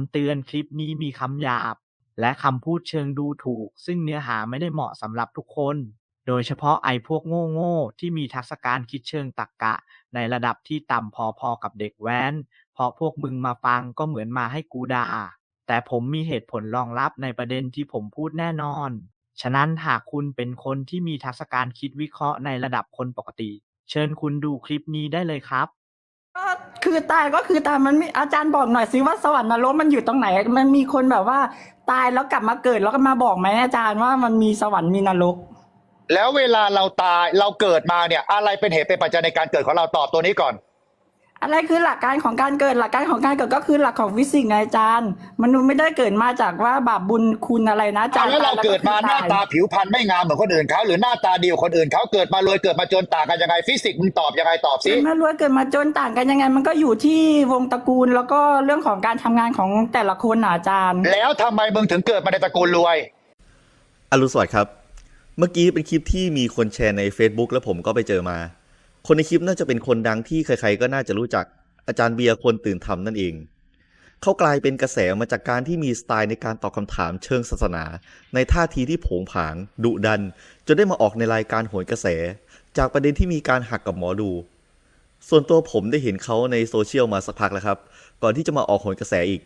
ำเตือนคลิปนี้มีคำหยาบ และคำพูดเชิงดูถูก ซึ่งเนื้อหาไม่ได้เหมาะสำหรับทุกคน โดยเฉพาะไอ้พวกโง่ๆที่มีทักษะการคิดเชิงตรรกะ ในระดับที่ต่ำพอๆกับเด็กแว้น เพราะพวกมึงมาฟังก็เหมือนมาให้กูด่า แต่ผมมีเหตุผลรองรับในประเด็นที่ผมพูดแน่นอน ฉะนั้นหากคุณเป็นคนที่มีทักษะการคิดวิเคราะห์ในระดับคนปกติ เชิญคุณดูคลิปนี้ได้เลยครับ ก็คือตายก็คือตายมันไม่อาจารย์บอกหน่อยสิว่าสวรรค์นรกมันอยู่ตรงไหน มันมีคนแบบว่า ตายแล้วกลับมาเกิดแล้วก็มาบอกไหมอาจารย์ว่ามันมีสวรรค์มีนรก แล้วเวลาเราตายเราเกิดมาเนี่ย อะไรเป็นเหตุเป็นปัจจัยในการเกิดของเราตอบตัวนี้ก่อน อะไรคือหลักการของการเกิดหลักการของการเกิดก็คือหลักของฟิสิกส์ไงอาจารย์ มนุษย์ไม่ได้เกิดมาจากว่าบาปบุญคุณอะไรนะอาจารย์แล้วเราตยเกิดมาหน้าตาผิวพรรณไม่งามเหมือนคนอื่นเขาหรือหน้าตาดีกว่าคนอื่นเขาเกิดมารวยเกิดมาจนต่างกันยังไงฟิสิกส์มึงตอบยังไงตอบสิเกิดมารวยเกิดมาจนต่างกันยังไง มันก็อยู่ที่วงตระกูลแล้วก็เรื่องของการทำงานของแต่ละคนน่ะอาจารย์ แล้วทำไมมึงถึงเกิดมาในตระกูลรวย อรุณสวัสดิ์ครับ เมื่อกี้เป็นคลิปที่มีคนแชร์ใน Facebook แล้วผมก็ไปเจอมา คนในคลิปน่าจะเป็นคนดังที่ใครๆก็น่าจะรู้จักอาจารย์เบียร์คนตื่นธรรมนั่นเอง เขากลายเป็นกระแสมาจากการที่มีสไตล์ในการตอบคำถามเชิงศาสนา ในท่าทีที่โผงผาง ดุดัน จนได้มาออกในรายการโหนกระแส จากประเด็นที่มีการหักกับหมอดู ส่วนตัวผมได้เห็นเขาในโซเชียลมาสักพักแล้วครับ ก่อนที่จะมาออกโหนกระแสอีก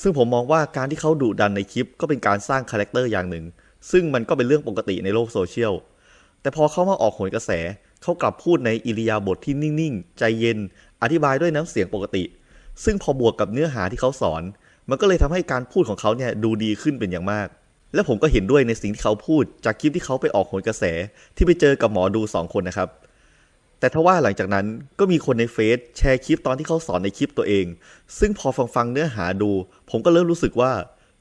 ซึ่งผมมองว่าการที่เขาดุดันในคลิปก็เป็นการสร้างคาแรคเตอร์อย่างหนึ่ง ซึ่งมันก็เป็นเรื่องปกติในโลกโซเชียล แต่พอเขามาออกโหนกระแส เขากลับพูดในอิริยาบถที่นิ่งๆ ใจเย็น อธิบายด้วยน้ำเสียงปกติ ซึ่งพอบวกกับเนื้อหาที่เขาสอน มันก็เลยทำให้การพูดของเขาเนี่ยดูดีขึ้นเป็นอย่างมาก และผมก็เห็นด้วยในสิ่งที่เขาพูด จากคลิปที่เขาไปออกโหนกระแส ที่ไปเจอกับหมอดูสองคนนะครับ แต่ทว่าหลังจากนั้นก็มีคนในเฟซแชร์คลิปตอนที่เขาสอนในคลิปตัวเอง ซึ่งพอฟังฟังๆเนื้อหาดู ผมก็เริ่มรู้สึกว่า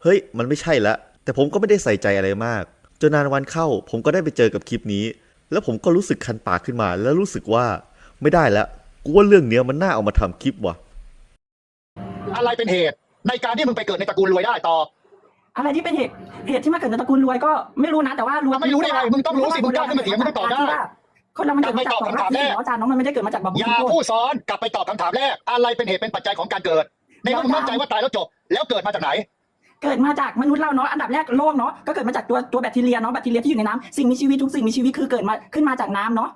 เฮ้ย มันไม่ใช่ละ แต่ผมก็ไม่ได้ใส่ใจอะไรมากจนนานวันเข้าผมก็ได้ไปเจอกับคลิปนี้ แล้วผมก็รู้สึกคันปากขึ้นมา แล้วรู้สึกว่าไม่ได้แล้วกูว่าเรื่องเนี้ยมันน่าเอามาทำคลิปว่ะ อะไรเป็นเหตุในการที่มึงไปเกิดในตระกูลรวยได้ตอบอะไรที่เป็นเหตุเหตุที่มาเกิดในตระกูลรวยก็ไม่รู้นะแต่ว่ารวยไม่รู้ได้ไงมึงต้องรู้สิมึงกล้าขึ้นมาเถียงมึงต้องตอบได้คนเรามันเกิดมาจากกลับสไปองตอบราคำถามศีแรกเนาะอาจารย์เน้องมันไม่ได้เกิดมาจากบาปบุอญย่าคุณโทผู้ษสอนกลับไปตอบคำถามแรก อะไรเป็นเหตุเป็นปัจจัยของการเกิดในเมื่อมึงมั่นใจว่าตายแล้วจบ แล้วเกิดมาจากไหน เกิดมาจากมนุษย์เราเนาะอันดับแรกโลกเนาะก็เกิดมาจากตัวตัวแบคทีเรียเนาะแบคทีเรียที่อยู่ในน้ำสิ่งมีชีวิตทุกสิ่งมีชีวิตคือเกิดมาขึ้นมาจากน้ำเนาะ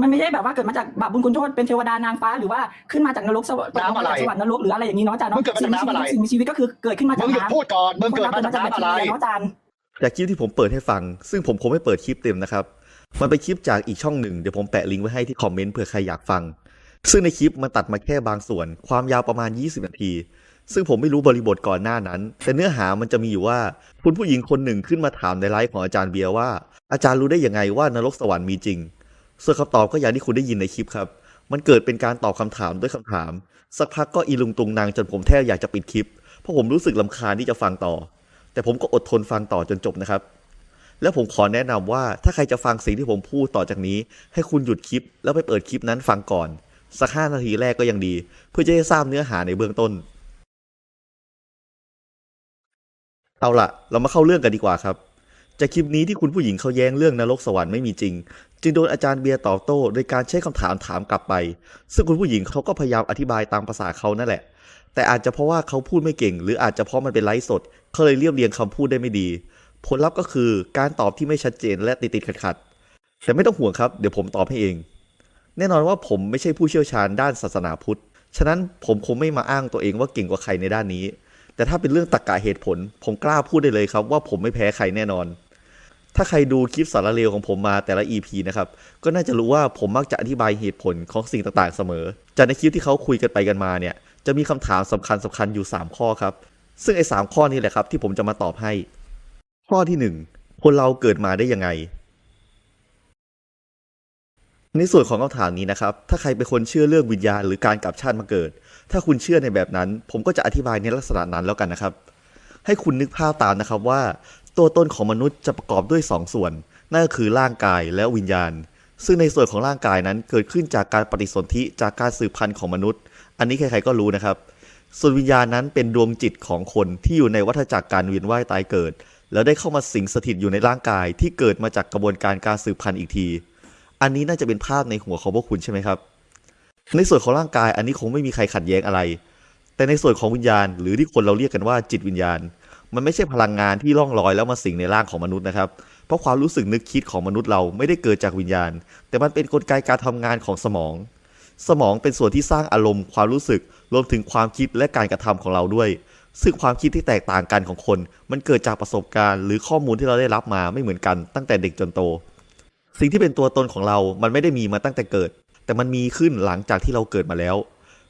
มันไม่ได้แบบว่าเกิดมาจากบาปบุญคุณโทษเป็นเทวดานางฟ้าหรือว่าขึ้นมาจากนรกสวรรค์น้ำอะไรสวรรค์นรกหรืออะไรอย่างนี้เนาะอาจารย์มึเนาะงเกิดมาจากน้ำอะไรสิ่งมีชีวิตก็คือเกิดขึ้นมามึจากงหยุดน้ำพูดก่อนมึงเกิดมาจากคนน้ำอะไรเกิดมาจากแบคทีเรียเนาะอาจารย์จากคลิปที่ผมเปิดให้ฟัง ซึ่งผมคงไม่เปิดคลิปเต็มนะครับมันเป็นคลิปจากอีกช่องหนึ่งเดี๋ยวผมแปะลิงก์ไว้ให้ที่คอมเมนต์เผื่อใครอยากฟัง ซึ่งในคลิปมันตัดมาแค่บางส่วน ความยาวประมาณ 20 นาที ซึ่งผมไม่รู้บริบทก่อนหน้านั้น แต่เนื้อหามันจะมีอยู่ว่าคุณผู้หญิงคนหนึ่งขึ้นมาถามในไลฟ์ของอาจารย์เบียร์ว่า อาจารย์รู้ได้ยังไงว่านรกสวรรค์มีจริงส่วนคำตอบก็อย่างที่คุณได้ยินในคลิปครับ มันเกิดเป็นการตอบคำถามด้วยคำถาม สักพักก็อีลุงตุงนางจนผมแทบอยากจะปิดคลิป เพราะผมรู้สึกลำคาญที่จะฟังต่อ แต่ผมก็อดทนฟังต่อจนจบนะครับ แล้วผมขอแนะนำว่าถ้าใครจะฟังสิ่งที่ผมพูดต่อจากนี้ ให้คุณหยุดคลิป แล้วไปเปิดคลิปนั้นฟังก่อน สักห้านาทีแรกก็ยังดี เพื่อจะได้ทราบเนื้อหาในเบื้องต้น เอาละเรามาเข้าเรื่องกันดีกว่าครับ จากคลิปนี้ที่คุณผู้หญิงเขาแย้งเรื่องนรกสวรรค์ไม่มีจริง จึงโดนอาจารย์เบียร์ตอบโต้โดยการใช้คำถามถามกลับไป ซึ่งคุณผู้หญิงเขาก็พยายามอธิบายตามภาษาเขานั่นแหละ แต่อาจจะเพราะว่าเขาพูดไม่เก่ง หรืออาจจะเพราะมันเป็นไลฟ์สดเขาเลยเรียบเรียงคำพูดได้ไม่ดี ผลลัพธ์ก็คือการตอบที่ไม่ชัดเจนและติดติดขัดขัดๆแต่ไม่ต้องห่วงครับเดี๋ยวผมตอบให้เอง แน่นอนว่าผมไม่ใช่ผู้เชี่ยวชาญด้านศาสนาพุทธฉะนั้นผมคงไม่มาอ้างตัวเองว่าเก่งกว่าใครในด้านนี้ แต่ถ้าเป็นเรื่องตรรกะเหตุผล ผมกล้าพูดได้เลยครับ ว่าผมไม่แพ้ใครแน่นอน ถ้าใครดูคลิปสารเลวของผมมาแต่ละ EP นะครับ ก็น่าจะรู้ว่าผมมักจะอธิบายเหตุผลของสิ่งต่างๆ เสมอ จากในคลิปที่เขาคุยกันไปกันมาเนี่ย จะมีคำถามสำคัญสคัญๆอยู่ 3 ข้อครับ ซึ่งไอ้สามข้อนี้แหละครับ ที่ผมจะมาตอบให้ ข้อที่หนึ่งคนเราเกิดมาได้ยังไงในส่วนของคำถามนี้นะครับ ถ้าใครเป็นคนเชื่อเรื่องวิญญาณหรือการกลับชาติมาเกิด ถ้าคุณเชื่อในแบบนั้น ผมก็จะอธิบายในลักษณะนั้นแล้วกันนะครับ ให้คุณนึกภาพตามนะครับว่า ตัวตนของมนุษย์จะประกอบด้วย2ส่วน นั่นก็คือร่างกายและวิญญาณ ซึ่งในส่วนของร่างกายนั้นเกิดขึ้นจากการปฏิสนธิจากการสืบพันธุ์ของมนุษย์ อันนี้ใครๆก็รู้นะครับ ส่วนวิญญาณนั้นเป็นดวงจิตของคนที่อยู่ในวัฏจักรการเวียนว่ายตายเกิด แล้วได้เข้ามาสิงสถิตอยู่ในร่างกายที่เกิดมาจากกระบวนการการสืบพันธุ์อีกที อันนี้น่าจะเป็นภาพในหัวของพวกคุณใช่ไหมครับ ในส่วนของร่างกายอันนี้คงไม่มีใครขัดแย้งอะไร แต่ในส่วนของวิญญาณ หรือที่คนเราเรียกกันว่าจิตวิญญาณ มันไม่ใช่พลังงานที่ล่องลอยแล้วมาสิงในร่างของมนุษย์นะครับ เพราะความรู้สึกนึกคิดของมนุษย์เราไม่ได้เกิดจากวิญญาณ แต่มันเป็นกลไกการทำงานของสมอง สมองเป็นส่วนที่สร้างอารมณ์ ความรู้สึกรวมถึงความคิดและการกระทำของเราด้วย ซึ่งความคิดที่แตกต่างกันของคน มันเกิดจากประสบการณ์ หรือข้อมูลที่เราได้รับมาไม่เหมือนกันตั้งแต่เด็กจนโต สิ่งที่เป็นตัวตนของเรา มันไม่ได้มีมาตั้งแต่เกิด แต่มันมีขึ้นหลังจากที่เราเกิดมาแล้ว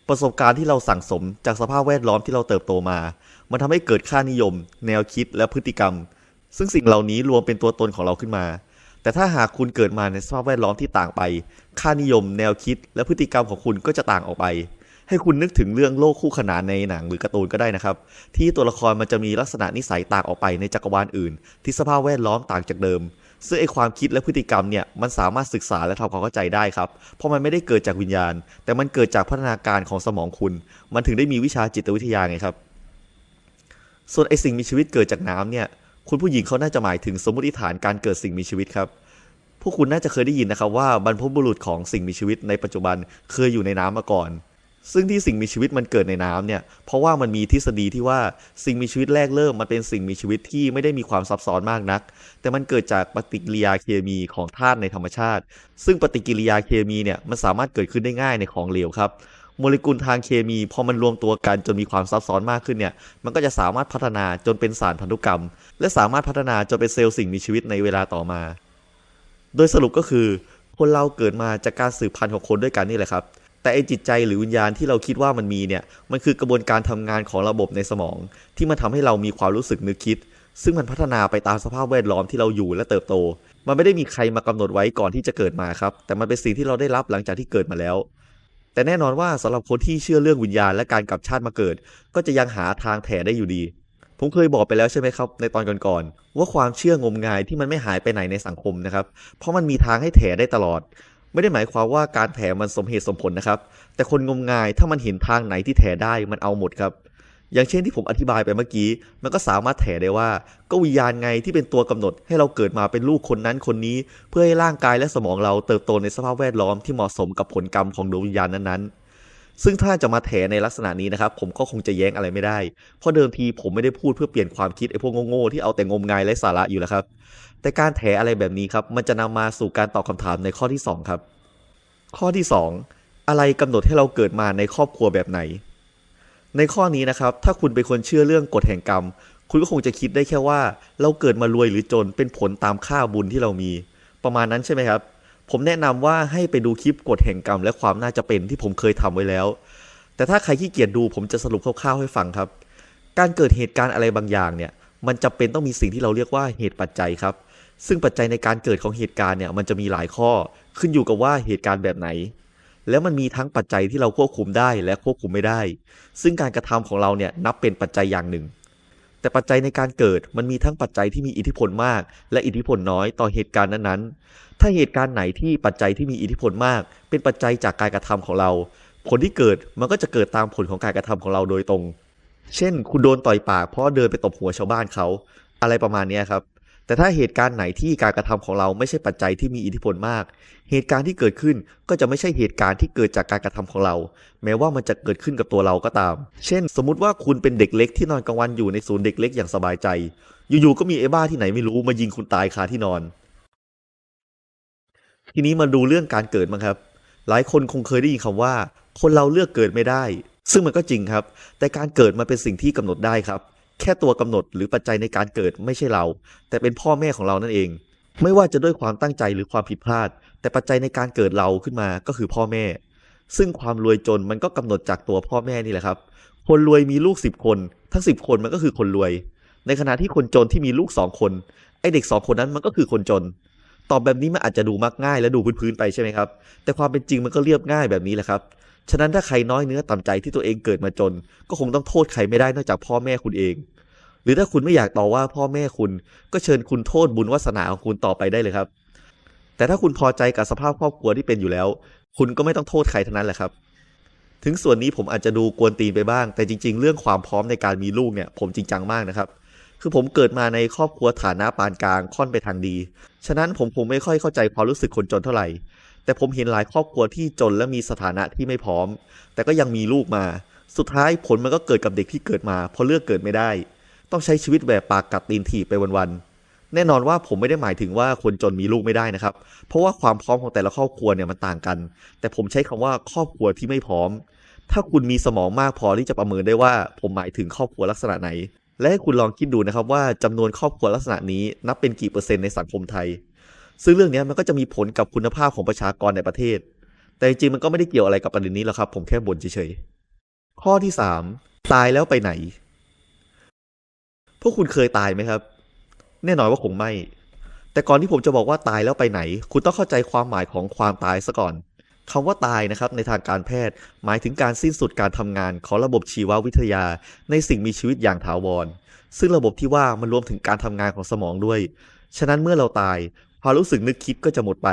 ประสบการณ์ที่เราสั่งสมจากสภาพแวดล้อมที่เราเติบโตมา มันทำให้เกิดค่านิยม แนวคิดและพฤติกรรม ซึ่งสิ่งเหล่านี้รวมเป็นตัวตนของเราขึ้นมา แต่ถ้าหากคุณเกิดมาในสภาพแวดล้อมที่ต่างไป ค่านิยม แนวคิด และพฤติกรรมของคุณก็จะต่างออกไป ให้คุณนึกถึงเรื่องโลกคู่ขนานในหนังหรือการ์ตูนก็ได้นะครับ ที่ตัวละครมันจะมีลักษณะนิสัยต่างออกไปในจักรวาลอื่น ที่สภาพแวดล้อมต่างจากเดิม ซึ่งไอความคิดและพฤติกรรมเนี่ยมันสามารถศึกษาและทำความเข้าใจได้ครับ เพราะมันไม่ได้เกิดจากวิญญาณ แต่มันเกิดจากพัฒนาการของสมองคุณ มันถึงได้มีวิชาจิตวิทยาไงครับ ส่วนไอสิ่งมีชีวิตเกิดจากน้ำเนี่ย คุณผู้หญิงเขาน่าจะหมายถึงสมมติฐานการเกิดสิ่งมีชีวิตครับพวกคุณน่าจะเคยได้ยินนะครับว่าบรรพบุรุษของสิ่งมีชีวิตในปัจจุบันเคยอยู่ในน้ำมาก่อน ซึ่งที่สิ่งมีชีวิตมันเกิดในน้ำเนี่ย เพราะว่ามันมีทฤษฎีที่ว่าสิ่งมีชีวิตแรกเริ่มมันเป็นสิ่งมีชีวิตที่ไม่ได้มีความซับซ้อนมากนัก แต่มันเกิดจากปฏิกิริยาเคมีของธาตุในธรรมชาติ ซึ่งปฏิกิริยาเคมีเนี่ยมันสามารถเกิดขึ้นได้ง่ายในของเหลวครับ โมเลกุลทางเคมีพอมันรวมตัวกันจนมีความซับซ้อนมากขึ้นเนี่ย มันก็จะสามารถพัฒนาจนเป็นสารพันธุกรรม และสามารถพัฒนาจนเป็นเซลล์สิ่งมีชีวิตในเวลาต่อมา โดยสรุปก็คือ คนเราเกิดมาจากการสืบพันธุ์ของคนด้วยกันนี่แหละครับ แต่ไอจิตใจหรือวิญญาณที่เราคิดว่ามันมีเนี่ยมันคือกระบวนการทำงานของระบบในสมอง ที่มันทำให้เรามีความรู้สึกนึกคิด ซึ่งมันพัฒนาไปตามสภาพแวดล้อมที่เราอยู่และเติบโต มันไม่ได้มีใครมากำหนดไว้ก่อนที่จะเกิดมาครับ แต่มันเป็นสิ่งที่เราได้รับหลังจากที่เกิดมาแล้ว แต่แน่นอนว่าสำหรับคนที่เชื่อเรื่องวิญญาณและการกลับชาติมาเกิด ก็จะยังหาทางแถได้อยู่ดี ผมเคยบอกไปแล้วใช่ไหมครับ ในตอนก่อนๆว่าความเชื่องมงายที่มันไม่หายไปไหนในสังคมนะครับ เพราะมันมีทางให้แถได้ตลอด ไม่ได้หมายความว่าการแถมันสมเหตุสมผลนะครับ แต่คนงมงายถ้ามันเห็นทางไหนที่แถได้มันเอาหมดครับ อย่างเช่นที่ผมอธิบายไปเมื่อกี้ มันก็สามารถแถได้ว่า ก็วิญญาณไงที่เป็นตัวกำหนด ให้เราเกิดมาเป็นลูกคนนั้นคนนี้ เพื่อให้ร่างกายและสมองเราเติบโตในสภาพแวดล้อมที่เหมาะสมกับผลกรรมของดวงวิญญาณนั้นๆ ซึ่งถ้าจะมาแถในลักษณะนี้นะครับ ผมก็คงจะแย้งอะไรไม่ได้ เพราะเดิมทีผมไม่ได้พูดเพื่อเปลี่ยนความคิดไอ้พวกโง่ๆที่เอาแต่งมงายไร้สาระอยู่แล้วครับ แต่การแถอะไรแบบนี้ครับ มันจะนำมาสู่การตอบคำถามในข้อที่สองครับ ข้อที่ 2 อะไรกำหนดให้เราเกิดมาในครอบครัวแบบไหน ในข้อนี้นะครับ ถ้าคุณเป็นคนเชื่อเรื่องกฎแห่งกรรม คุณก็คงจะคิดได้แค่ว่า เราเกิดมารวยหรือจนเป็นผลตามค่าบุญที่เรามี ประมาณนั้นใช่ไหมครับ ผมแนะนำว่าให้ไปดูคลิปกฎแห่งกรรม และความน่าจะเป็นที่ผมเคยทำไว้แล้ว แต่ถ้าใครขี้เกียจดูผมจะสรุปคร่าวๆให้ฟังครับ การเกิดเหตุการณ์อะไรบางอย่างเนี่ย มันจำเป็นต้องมีสิ่งที่เราเรียกว่าเหตุปัจจัยครับ ซึ่งปัจจัยในการเกิดของเหตุการณ์เนี่ยมันจะมีหลายข้อ ขึ้นอยู่กับว่าเหตุการณ์แบบไหน แล้วมันมีทั้งปัจจัยที่เราควบคุมได้และควบคุมไม่ได้ ซึ่งการกระทำของเราเนี่ยนับเป็นปัจจัยอย่างหนึ่ง แต่ปัจจัยในการเกิดมันมีทั้งปัจจัยที่มีอิทธิพลมาก และอิทธิพลน้อยต่อเหตุการณ์นั้นๆ ถ้าเหตุการณ์ไหนที่ปัจจัยที่มีอิทธิพลมาก เป็นปัจจัยจากการกระทำของเรา ผลที่เกิดมันก็จะเกิดตามผลของการกระทำของเราโดยตรง เช่น คุณโดนต่อยปากเพราะเดินไปตบหัวชาวบ้านเขา อะไรประมาณนี้ครับ แต่ถ้าเหตุการณ์ไหนที่การกระทำของเราไม่ใช่ปัจจัยที่มีอิทธิพลมาก เหตุการณ์ที่เกิดขึ้นก็จะไม่ใช่เหตุการณ์ที่เกิดจากการกระทำของเรา แม้ว่ามันจะเกิดขึ้นกับตัวเราก็ตาม เช่น สมมุติว่าคุณเป็นเด็กเล็กที่นอนกลางวันอยู่ในศูนย์เด็กเล็กอย่างสบายใจ อยู่ๆก็มีไอ้บ้าที่ไหนไม่รู้มายิงคุณตายคาที่นอน ทีนี้มาดูเรื่องการเกิดมั้งครับ หลายคนคงเคยได้ยินคำว่า คนเราเลือกเกิดไม่ได้ ซึ่งมันก็จริงครับ แต่การเกิดมันเป็นสิ่งที่กำหนดได้ครับ แค่ตัวกำหนดหรือปัจจัยในการเกิดไม่ใช่เรา แต่เป็นพ่อแม่ของเรานั่นเอง ไม่ว่าจะด้วยความตั้งใจหรือความผิดพลาด แต่ปัจจัยในการเกิดเราขึ้นมาก็คือพ่อแม่ ซึ่งความรวยจนมันก็กำหนดจากตัวพ่อแม่นี่แหละครับ คนรวยมีลูกสิบคน ทั้งสิบคนมันก็คือคนรวย ในขณะที่คนจนที่มีลูกสองคนไอเด็กสองคนนั้นมันก็คือคนจนตอบแบบนี้มันอาจจะดูมักง่ายและดูพื้นๆไปใช่ไหมครับ แต่ความเป็นจริงมันก็เรียบง่ายแบบนี้แหละครับ ฉะนั้นถ้าใครน้อยเนื้อต่ำใจที่ตัวเองเกิดมาจน ก็คงต้องโทษใครไม่ได้นอกจากพ่อแม่คุณเอง หรือถ้าคุณไม่อยากต่อว่าพ่อแม่คุณ ก็เชิญคุณโทษบุญวาสนาของคุณต่อไปได้เลยครับ แต่ถ้าคุณพอใจกับสภาพครอบครัวที่เป็นอยู่แล้ว คุณก็ไม่ต้องโทษใครทั้งนั้นแหละครับถึงส่วนนี้ผมอาจจะดูกวนตีนไปบ้าง แต่จริง ๆ เรื่องความพร้อมในการมีลูกเนี่ย ผมจริงจังมากนะครับ คือผมเกิดมาในครอบครัวฐานะปานกลางค่อนไปทางดี ฉะนั้นผมคงไม่ค่อยเข้าใจความรู้สึกคนจนเท่าไหร่ แต่ผมเห็นหลายครอบครัวที่จนและมีสถานะที่ไม่พร้อม แต่ก็ยังมีลูกมา สุดท้ายผลมันก็เกิดกับเด็กที่เกิดมา เพราะเลือกเกิดไม่ได้ ต้องใช้ชีวิตแบบปากกัดตีนถีบไปวันๆแน่นอนว่าผมไม่ได้หมายถึงว่าคนจนมีลูกไม่ได้นะครับ เพราะว่าความพร้อมของแต่ละครอบครัวเนี่ยมันต่างกัน แต่ผมใช้คำว่าครอบครัวที่ไม่พร้อม ถ้าคุณมีสมองมากพอที่จะประเมินได้ว่า ผมหมายถึงครอบครัวลักษณะไหน และให้คุณลองคิดดูนะครับว่าจำนวนครอบครัวลักษณะนี้นับเป็นกี่เปอร์เซ็นต์ในสังคมไทย ซึ่งเรื่องนี้มันก็จะมีผลกับคุณภาพของประชากรในประเทศ แต่จริงๆมันก็ไม่ได้เกี่ยวอะไรกับประเด็นนี้หรอกครับ ผมแค่บ่นเฉยๆข้อที่ 3 ตายแล้วไปไหน พวกคุณเคยตายไหมครับ แน่นอนว่าคงไม่ แต่ก่อนที่ผมจะบอกว่าตายแล้วไปไหน คุณต้องเข้าใจความหมายของความตายซะก่อนคำว่าตายนะครับในทางการแพทย์ หมายถึงการสิ้นสุดการทำงานของระบบชีววิทยา ในสิ่งมีชีวิตอย่างถาวร ซึ่งระบบที่ว่ามันรวมถึงการทำงานของสมองด้วย ฉะนั้นเมื่อเราตาย ความรู้สึกนึกคิดก็จะหมดไป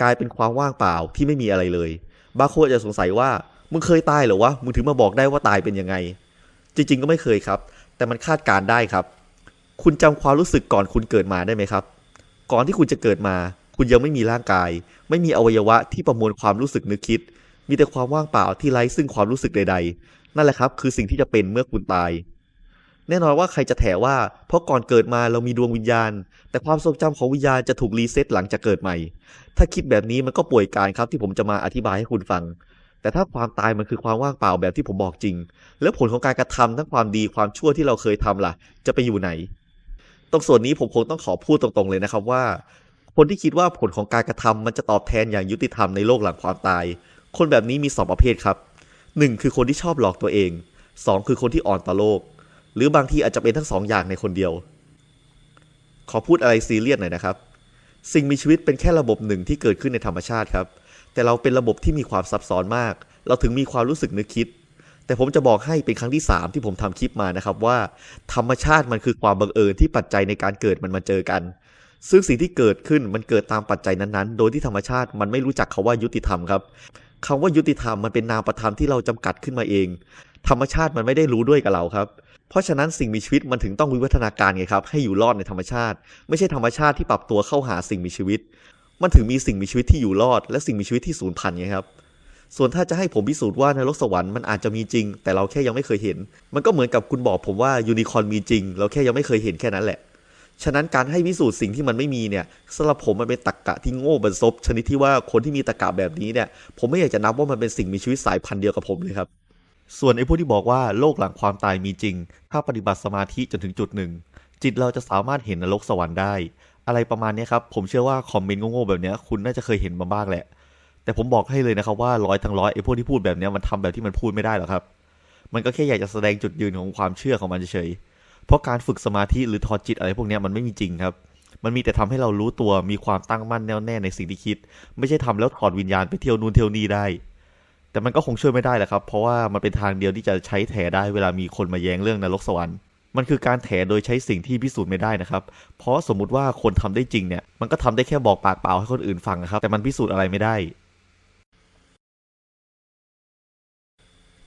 กลายเป็นความว่างเปล่าที่ไม่มีอะไรเลย บางคนจจะสงสัยว่ามึงเคยตายเหรอวะมึงถึงมาบอกได้ว่าตายเป็นยังไง จริง ๆ ก็ไม่เคยครับ แต่มันคาดการได้ครับ คุณจำความรู้สึกก่อนคุณเกิดมาได้ไหมครับ ก่อนที่คุณจะเกิดมา คุณยังไม่มีร่างกาย ไม่มีอวัยวะที่ประมวลความรู้สึกนึกคิด มีแต่ความว่างเปล่าที่ไร้ซึ่งความรู้สึกใด ๆ นั่นแหละครับ คือสิ่งที่จะเป็นเมื่อคุณตาย แน่นอนว่าใครจะแถว่า เพราะก่อนเกิดมาเรามีดวงวิญญาณ แต่ความทรงจำของวิญญาณจะถูกรีเซ็ตหลังจากเกิดใหม่ ถ้าคิดแบบนี้มันก็ป่วยการครับที่ผมจะมาอธิบายให้คุณฟัง แต่ถ้าความตายมันคือความว่างเปล่าแบบที่ผมบอกจริง แล้วผลของการกระทำทั้งความดีความชั่วที่เราเคยทำล่ะ จะไปอยู่ไหน ตรงส่วนนี้ผมคงต้องขอพูดตรงๆเลยนะครับว่า คนที่คิดว่าผลของการกระทำมันจะตอบแทนอย่างยุติธรรมในโลกหลังความตาย คนแบบนี้มีสองประเภทครับหนึ่งคือคนที่ชอบหลอกตัวเองสองคือคนที่อ่อนต่อโลก หรือบางทีอาจจะเป็นทั้งสองอย่างในคนเดียว ขอพูดอะไรซีเรียสหน่อยนะครับ สิ่งมีชีวิตเป็นแค่ระบบหนึ่งที่เกิดขึ้นในธรรมชาติครับ แต่เราเป็นระบบที่มีความซับซ้อนมาก เราถึงมีความรู้สึกนึกคิด แต่ผมจะบอกให้เป็นครั้งที่ 3 ที่ผมทำคลิปมานะครับว่า ธรรมชาติมันคือความบังเอิญที่ปัจจัยในการเกิดมันมาเจอกัน ซึ่งสิ่งที่เกิดขึ้นมันเกิดตามปัจจัยนั้นๆ โดยที่ธรรมชาติมันไม่รู้จักคาว่ายุติธรรมครับคำว่ายุติธรรมมันเป็นนามประธรรมที่เราจำกัดขึ้นมาเอง ธรรมชาติมันไม่ได้รู้ด้วยกับเราครับ เพราะฉะนั้นสิ่งมีชีวิตมันถึงต้องวิวัฒนาการไงครับให้อยู่รอดในธรรมชาติ ไม่ใช่ธรรมชาติที่ปรับตัวเข้าหาสิ่งมีชีวิต มันถึงมีสิ่งมีชีวิตที่อยู่รอด และสิ่งมีชีวิตที่สูญพันธุ์ไงครับส่วนถ้าจะให้ผมพิสูจน์ว่านรกสวรรค์มันอาจจะมีจริง แต่เราแค่ยังไม่เคยเห็น มันก็เหมือนกับคุณบอกผมว่ายูนิคอร์นมีจริง เราแค่ยังไม่เคยเห็นแค่นั้นแหละ ฉะนั้นการให้พิสูจน์สิ่งที่มันไม่มีเนี่ยสำหรับผมมันเป็นตรกกะที่โง่บรรซบชนิดที่ว่าคนที่มีตรรกะแบบนี้เนี่ยผมไม่อยากจะนับว่ามันเป็นสิ่งมีชีวิตสายพันธุ์เดียวกับผมเลยครับ ส่วนไอ้พวกที่บอกว่าโลกหลังความตายมีจริง ถ้าปฏิบัติสมาธิจนถึงจุดหนึ่ง จิตเราจะสามารถเห็นนรกสวรรค์ได้ อะไรประมาณนี้ครับ ผมเชื่อว่าคอมเมนต์โง่ๆแบบนี้คุณน่าจะเคยเห็นมาบ้างแหละ แต่ผมบอกให้เลยนะครับว่าร้อยทั้งร้อยไอ้พวกที่พูดแบบนี้มันทำแบบที่มันพูดไม่ได้หรอกครับ มันก็แค่อยากจะแสดงจุดยืนของความเชื่อของมันเฉยๆเพราะการฝึกสมาธิหรือถอดจิตอะไรพวกนี้มันไม่มีจริงครับ มันมีแต่ทำให้เรารู้ตัวมีความตั้งมั่นแน่วแน่ในสิ่งที่คิด ไม่ใช่ทำแล้วถอดวิญญาณไปเที่ยวนู่นเที่ยวนี่ได้ แต่มันก็คงช่วยไม่ได้แหละครับ เพราะว่ามันเป็นทางเดียวที่จะใช้แถได้เวลามีคนมาแย้งเรื่องนรกสวรรค์ มันคือการแถโดยใช้สิ่งที่พิสูจน์ไม่ได้นะครับ เพราะสมมุติว่าคนทำได้จริงเนี่ย มันก็ทำได้แค่บอกปากเปล่าให้คนอื่นฟังนะครับ แต่มันพิสูจน์อะไรไม่ได้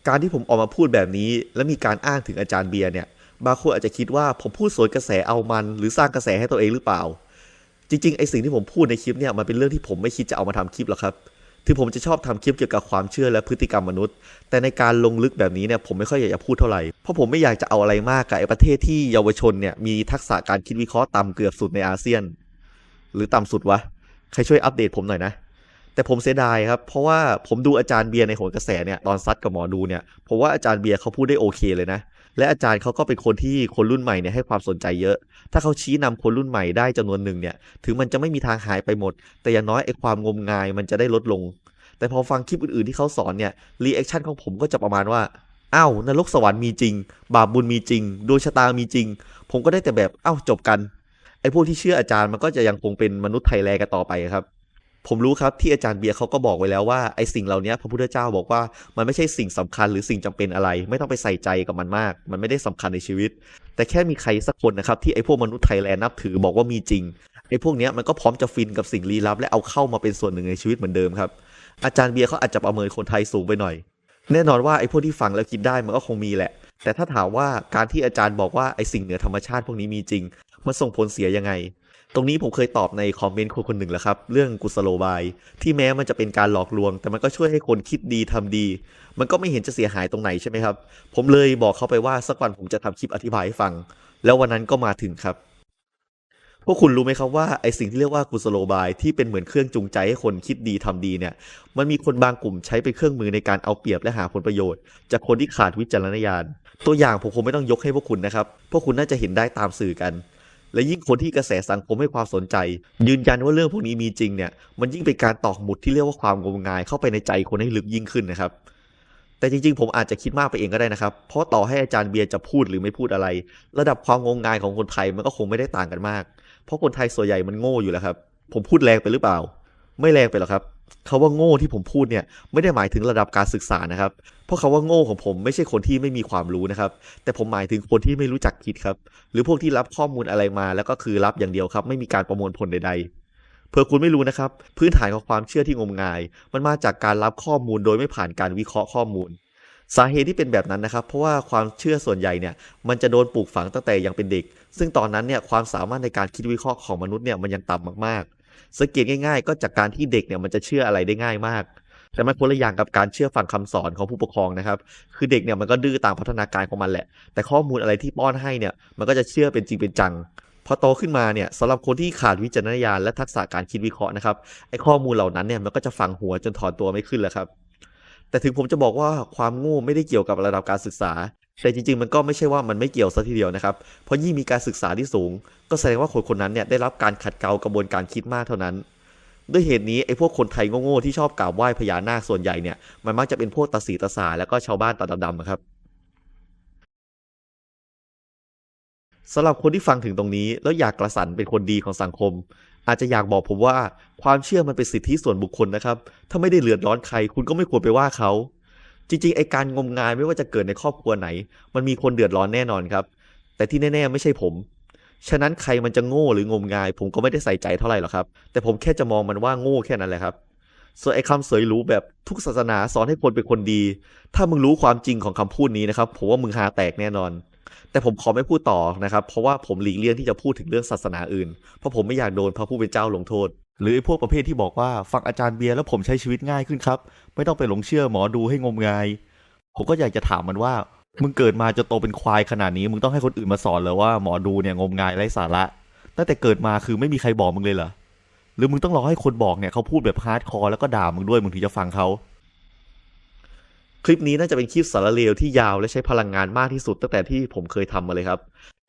การที่ผมออกมาพูดแบบนี้ และมีการอ้างถึงอาจารย์เบียร์เนี่ย บางคนอาจจะคิดว่าผมพูดสวนกระแสเอามัน หรือสร้างกระแสให้ตัวเองหรือเปล่า จริงๆไอสิ่งที่ผมพูดในคลิปเนี่ยมันเป็นเรื่องที่ผมไม่คิดจะเอามาทำคลิปหรอกครับ ถึงผมจะชอบทำคลิปเกี่ยวกับความเชื่อและพฤติกรรมมนุษย์ แต่ในการลงลึกแบบนี้เนี่ยผมไม่ค่อยอยากจะพูดเท่าไหร่ เพราะผมไม่อยากจะเอาอะไรมากกับไอ้ประเทศที่เยาวชนเนี่ยมีทักษะการคิดวิเคราะห์ต่ำเกือบสุดในอาเซียน หรือต่ำสุดวะ ใครช่วยอัปเดตผมหน่อยนะ แต่ผมเสียดายครับ เพราะว่าผมดูอาจารย์เบียร์ในโหนกระแสเนี่ยตอนซัดกับหมอดูเนี่ยผมว่าอาจารย์เบียร์เขาพูดได้โอเคเลยนะ และอาจารย์เขาก็เป็นคนที่คนรุ่นใหม่เนี่ยให้ความสนใจเยอะ ถ้าเขาชี้นำคนรุ่นใหม่ได้จำนวนหนึ่งเนี่ย ถึงมันจะไม่มีทางหายไปหมด แต่อย่างน้อยไอ้ความงมงายมันจะได้ลดลง แต่พอฟังคลิปอื่นๆที่เขาสอนเนี่ย รีแอคชั่นของผมก็จะประมาณว่า อ้าวนรกสวรรค์มีจริง บาปบุญมีจริง ดวงชะตามีจริง ผมก็ได้แต่แบบ อ้าวจบกัน ไอ้พวกที่เชื่ออาจารย์มันก็จะยังคงเป็นมนุษย์ไทยแลกันต่อไปครับ ผมรู้ครับที่อาจารย์เบียร์เขาก็บอกไว้แล้วว่าไอ้สิ่งเหล่านี้พระพุทธเจ้าบอกว่ามันไม่ใช่สิ่งสำคัญหรือสิ่งจำเป็นอะไร ไม่ต้องไปใส่ใจกับมันมาก มันไม่ได้สำคัญในชีวิต แต่แค่มีใครสักคนนะครับที่ไอ้พวกมนุษย์ไทยแลนด์นับถือบอกว่ามีจริงไอ้พวกนี้มันก็พร้อมจะฟินกับสิ่งลี้ลับ และเอาเข้ามาเป็นส่วนหนึ่งในชีวิตเหมือนเดิมครับอาจารย์เบียร์เขาอาจจะประเมินคนไทยสูงไปหน่อย แน่นอนว่าไอ้พวกที่ฟังแล้วคิดได้มันก็คงมีแหละ แต่ถ้าถามว่าการที่อาจารย์บอกว่าไอ้สิ่งเหนือธรรมชาติพวกนี้มีจริงมันส่งผลเสียยังไง ตรงนี้ผมเคยตอบในคอมเมนต์คนคนหนึ่งแล้วครับ เรื่องกุศโลบาย ที่แม้มันจะเป็นการหลอกลวง แต่มันก็ช่วยให้คนคิดดีทำดี มันก็ไม่เห็นจะเสียหายตรงไหนใช่ไหมครับ ผมเลยบอกเขาไปว่าสักวันผมจะทำคลิปอธิบายให้ฟัง แล้ววันนั้นก็มาถึงครับ พวกคุณรู้ไหมครับว่าไอสิ่งที่เรียกว่ากุศโลบายที่เป็นเหมือนเครื่องจูงใจให้คนคิดดีทำดีเนี่ย มันมีคนบางกลุ่มใช้เป็นเครื่องมือในการเอาเปรียบและหาผลประโยชน์ จากคนที่ขาดวิจารณญาณ ตัวอย่างผมคงไม่ต้องยกให้พวกคุณนะครับ พวกคุณน่าจะเห็นได้ตามสื่อกัน และยิ่งคนที่กระแสสังคมให้ความสนใจ ยืนยันว่าเรื่องพวกนี้มีจริงเนี่ย มันยิ่งเป็นการตอกหมุดที่เรียกว่าความงมงายเข้าไปในใจคนให้ลึกยิ่งขึ้นนะครับ แต่จริงๆ ผมอาจจะคิดมากไปเองก็ได้นะครับ เพราะต่อให้อาจารย์เบียร์จะพูดหรือไม่พูดอะไร ระดับความงมงายของคนไทยมันก็คงไม่ได้ต่างกันมาก เพราะคนไทยส่วนใหญ่มันโง่อยู่แล้วครับ ผมพูดแรงไปหรือเปล่า ไม่แรงไปหรอกครับ คาว่าโง่ที่ผมพูดเนี่ยไม่ได้หมายถึงระดับการศึกษานะครับ เพราะคาว่าโง่ของผมไม่ใช่คนที่ไม่มีความรู้นะครับ แต่ผมหมายถึงคนที่ไม่รู้จักคิดครับ หรือพวกที่รับข้อมูลอะไรมา แล้วก็คือรับอย่างเดียวครับ ไม่มีการประมวลผลใดๆเผื่อคุณไม่รู้นะครับ พื้นฐานของความเชื่อที่งมงาย มันมาจากการรับข้อมูลโดยไม่ผ่านการวิเคราะห์ข้อมูล สาเหตุที่เป็นแบบนั้นนะครับ เพราะว่าความเชื่อส่วนใหญ่เนี่ย มันจะโดนปลูกฝังตั้งแต่ยังเป็นเด็ก ซึ่งตอนนั้นเนี่ยความสามารถในการคิดวิเคราะห์ของมนุษย์เนี่ยมันยังต่ำมากๆ สังเกตง่าย ๆ ก็จากการที่เด็กเนี่ยมันจะเชื่ออะไรได้ง่ายมาก แต่มันคนละอย่างกับการเชื่อฟังคำสอนของผู้ปกครองนะครับ คือเด็กเนี่ยมันก็ดื้อตามพัฒนาการของมันแหละ แต่ข้อมูลอะไรที่ป้อนให้เนี่ยมันก็จะเชื่อเป็นจริงเป็นจังพอโตขึ้นมาเนี่ยสำหรับคนที่ขาดวิจารณญาณและทักษะการคิดวิเคราะห์นะครับไอ้ข้อมูลเหล่านั้นเนี่ยมันก็จะฝังหัวจนถอนตัวไม่ขึ้นแล้วครับแต่ถึงผมจะบอกว่าความโง่ไม่ได้เกี่ยวกับระดับการศึกษา แต่จริงๆ มันก็ไม่ใช่ว่ามันไม่เกี่ยวซะทีเดียวนะครับ เพราะยิ่งมีการศึกษาที่สูง ก็แสดงว่าคนคนนั้นเนี่ยได้รับการขัดเกลากระบวนการคิดมากเท่านั้น ด้วยเหตุนี้ไอ้พวกคนไทยโง่ๆที่ชอบกราบไหว้พญานาคส่วนใหญ่เนี่ยมันมักจะเป็นพวกตาสีตาสาแล้วก็ชาวบ้านตาดำๆครับสำหรับคนที่ฟังถึงตรงนี้ แล้วอยากกระสันเป็นคนดีของสังคม อาจจะอยากบอกผมว่าความเชื่อมันเป็นสิทธิส่วนบุคคลนะครับ ถ้าไม่ได้เลือดร้อนใคร คุณก็ไม่ควรไปว่าเขา จริงๆไอการงมงายไม่ว่าจะเกิดในครอบครัวไหน มันมีคนเดือดร้อนแน่นอนครับ แต่ที่แน่ๆไม่ใช่ผม ฉะนั้นใครมันจะโง่หรืองมงาย ผมก็ไม่ได้ใส่ใจเท่าไหร่หรอกครับ แต่ผมแค่จะมองมันว่าโง่แค่นั้นแหละครับ ส่วนไอ้คำเสยรู้แบบทุกศาสนาสอนให้คนเป็นคนดี ถ้ามึงรู้ความจริงของคำพูดนี้นะครับผมว่ามึงหาแตกแน่นอน แต่ผมขอไม่พูดต่อนะครับ เพราะว่าผมหลีกเลี่ยงที่จะพูดถึงเรื่องศาสนาอื่น เพราะผมไม่อยากโดนพระผู้เป็นเจ้าลงโทษ หรือไอ้พวกประเภทที่บอกว่าฟังอาจารย์เบียร์แล้วผมใช้ชีวิตง่ายขึ้นครับ ไม่ต้องไปหลงเชื่อหมอดูให้งมงาย ผมก็อยากจะถามมันว่า มึงเกิดมาจนโตเป็นควายขนาดนี้ มึงต้องให้คนอื่นมาสอนเลยว่าหมอดูเนี่ยงมงายไร้สาระตั้งแต่เกิดมาคือไม่มีใครบอกมึงเลยเหรอหรือมึงต้องรอให้คนบอกเนี่ยเขาพูดแบบฮาร์ดคอร์แล้วก็ด่ามึงด้วยมึงถึงจะฟังเขาคลิปนี้น่าจะเป็นคลิปสารเลวที่ยาวและใช้พลังงานมากที่สุดตั้งแต่ที่ผมเคยทำมาเลยครับ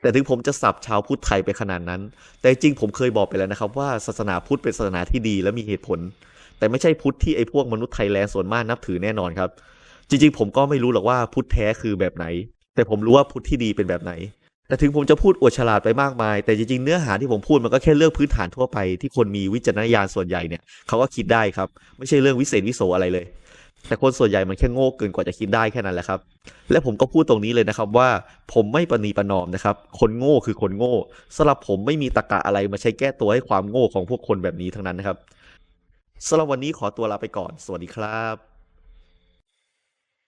แต่ถึงผมจะสับชาวพุทธไทยไปขนาดนั้น แต่จริงผมเคยบอกไปแล้วนะครับ ว่าศาสนาพุทธเป็นศาสนาที่ดีและมีเหตุผล แต่ไม่ใช่พุทธที่ไอ้พวกมนุษย์ไทยแลนด์ส่วนมากนับถือแน่นอนครับ จริง ๆ ผมก็ไม่รู้หรอกว่าพุทธแท้คือแบบไหน แต่ผมรู้ว่าพุทธที่ดีเป็นแบบไหน แต่ถึงผมจะพูดอวดฉลาดไปมากมาย แต่จริงๆเนื้อหาที่ผมพูดมันก็แค่เรื่องพื้นฐานทั่วไปที่คนมีวิจารณญาณส่วนใหญ่เนี่ยเขาก็คิดได้ครับ ไม่ใช่เรื่องวิเศษวิโสอะไรเลย แต่คนส่วนใหญ่มันแค่โง่เกินกว่าจะคิดได้แค่นั้นแหละครับ และผมก็พูดตรงนี้เลยนะครับว่าผมไม่ประนีประนอมนะครับ คนโง่คือคนโง่สำหรับผมไม่มีตรกะอะไรมาใช้แก้ตัวให้ความโง่ของพวกคนแบบนี้ทั้งนั้นนะครับสำหรับวันนี้ขอตัวลาไปก่อน สวัสดีครับ